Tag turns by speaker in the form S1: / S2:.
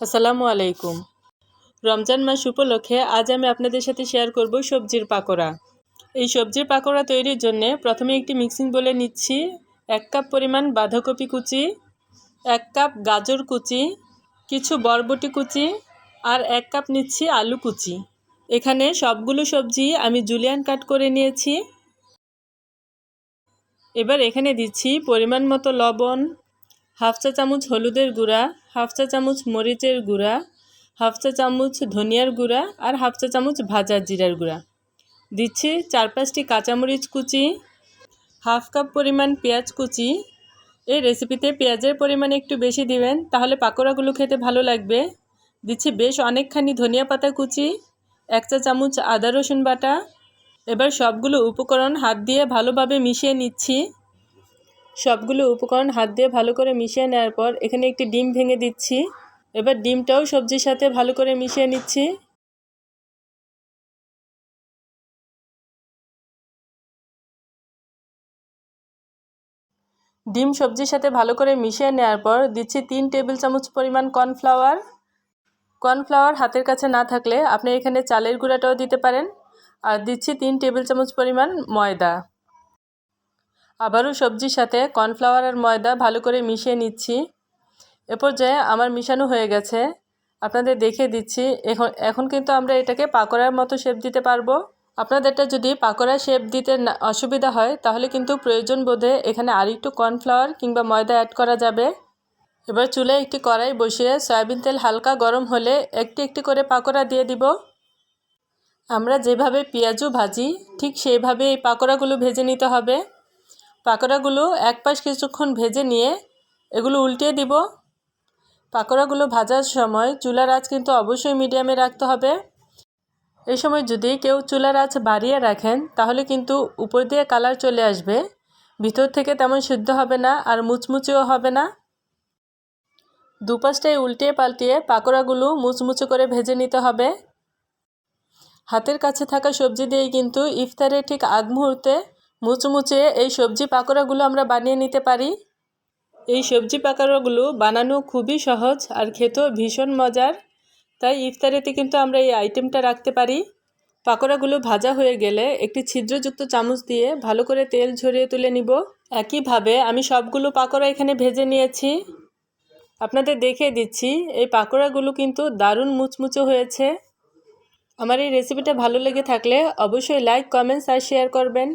S1: আসসালামু আলাইকুম। রমজান মাস উপলক্ষে আজ আমি আপনাদের সাথে শেয়ার করব সবজির পাকোড়া। এই সবজির পাকোড়া তৈরির জন্য প্রথমে একটি মিক্সিং বলে নিচ্ছি এক কাপ পরিমাণ বাঁধাকপি কুচি, এক কাপ গাজর কুচি, কিছু বরবটি কুচি আর এক কাপ নিচ্ছি আলু কুচি। এখানে সবগুলো সবজি আমি জুলিয়ান কাট করে নিয়েছি। এবার এখানে দিচ্ছি পরিমাণ মতো লবণ হাফ চা চামচ হলুদের গুঁড়া, হাফ চা চামচ মরিচের গুঁড়া, হাফ চা চামচ ধনিয়ার গুঁড়া আর হাফ চা চামচ ভাজা জিরার গুঁড়া। দিচ্ছি চার পাঁচটি কাঁচামরিচ কুচি, হাফ কাপ পরিমাণ পেঁয়াজ কুচি। এই রেসিপিতে পেঁয়াজের পরিমাণ একটু বেশি দিবেন, তাহলে পাকোড়াগুলো খেতে ভালো লাগবে। দিচ্ছি বেশ অনেকখানি ধনিয়া পাতা কুচি, এক চা চামচ আদা রসুন বাটা। এবার সবগুলো উপকরণ হাত দিয়ে ভালোভাবে মিশিয়ে নিচ্ছি। সবগুলো উপকরণ হাত দিয়ে ভালো করে মিশিয়ে নেওয়ার পর এখানে একটি ডিম ভেঙে দিচ্ছি। এবার ডিমটাও সবজির সাথে ভালো করে মিশিয়ে নিচ্ছি। ডিম সবজির সাথে ভালো করে মিশিয়ে নেওয়ার পর দিচ্ছি তিন টেবিল চামচ পরিমাণ কর্নফ্লাওয়ার। কর্নফ্লাওয়ার হাতের কাছে না থাকলে আপনি এখানে চালের গুঁড়াটাও দিতে পারেন। আর দিচ্ছি তিন টেবিল চামচ পরিমাণ ময়দা। আবারও সবজির সাথে কর্নফ্লাওয়ার আর ময়দা ভালো করে মিশিয়ে নিচ্ছি। এ পর্যায়ে আমার মিশানো হয়ে গেছে। আপনাদের দেখিয়ে দিচ্ছি, এখন এখন কিন্তু আমরা এটাকে পাকোড়ার মতো শেপ দিতে পারব। আপনাদেরটা যদি পাকোড়া শেপ দিতে অসুবিধা হয়, তাহলে কিন্তু প্রয়োজন বোধে এখানে আর একটু কর্নফ্লাওয়ার কিংবা ময়দা অ্যাড করা যাবে। এবার চুলে একটি কড়াই বসিয়ে সয়াবিন তেল হালকা গরম হলে একটি একটি করে পাকোড়া দিয়ে দিব। আমরা যেভাবে পেঁয়াজু ভাজি, ঠিক সেইভাবে এই পাকোড়াগুলো ভেজে নিতে হবে। পাকোড়াগুলো এক পাশ কিছুক্ষণ ভেজে নিয়ে এগুলো উল্টিয়ে দিব। পাকোড়াগুলো ভাজার সময় চুলার আঁচ কিন্তু অবশ্যই মিডিয়ামে রাখতে হবে। এই সময় যদি কেউ চুলার আঁচ বাড়িয়ে রাখেন, তাহলে কিন্তু উপর দিয়ে কালার চলে আসবে। ভিতর থেকে তেমন সিদ্ধ হবে না আর মুচমুচেও হবে না। দুপাশটায় উল্টিয়ে পাল্টিয়ে পাকোড়াগুলো মুচমুচে করে ভেজে নিতে হবে। হাতের কাছে থাকা সবজি দিয়েই কিন্তু ইফতারের ঠিক আগ মুহূর্তে মুচমুচে এই সবজি পাকোড়াগুলো আমরা বানিয়ে নিতে পারি। এই সবজি পাকোড়াগুলো বানানো খুবই সহজ আর খেতেও ভীষণ মজার। তাই ইফতারেতে কিন্তু আমরা এই আইটেমটা রাখতে পারি। পাকোড়াগুলো ভাজা হয়ে গেলে একটি ছিদ্রযুক্ত চামচ দিয়ে ভালো করে তেল ঝরিয়ে তুলে নিব। একইভাবে আমি সবগুলো পাকোড়া এখানে ভেজে নিয়েছি। আপনাদের দেখে দিচ্ছি, এই পাকোড়াগুলো কিন্তু দারুণ মুচমুচো হয়েছে। আমার এই রেসিপিটা ভালো লেগে থাকলে অবশ্যই লাইক কমেন্টস আর শেয়ার করবেন।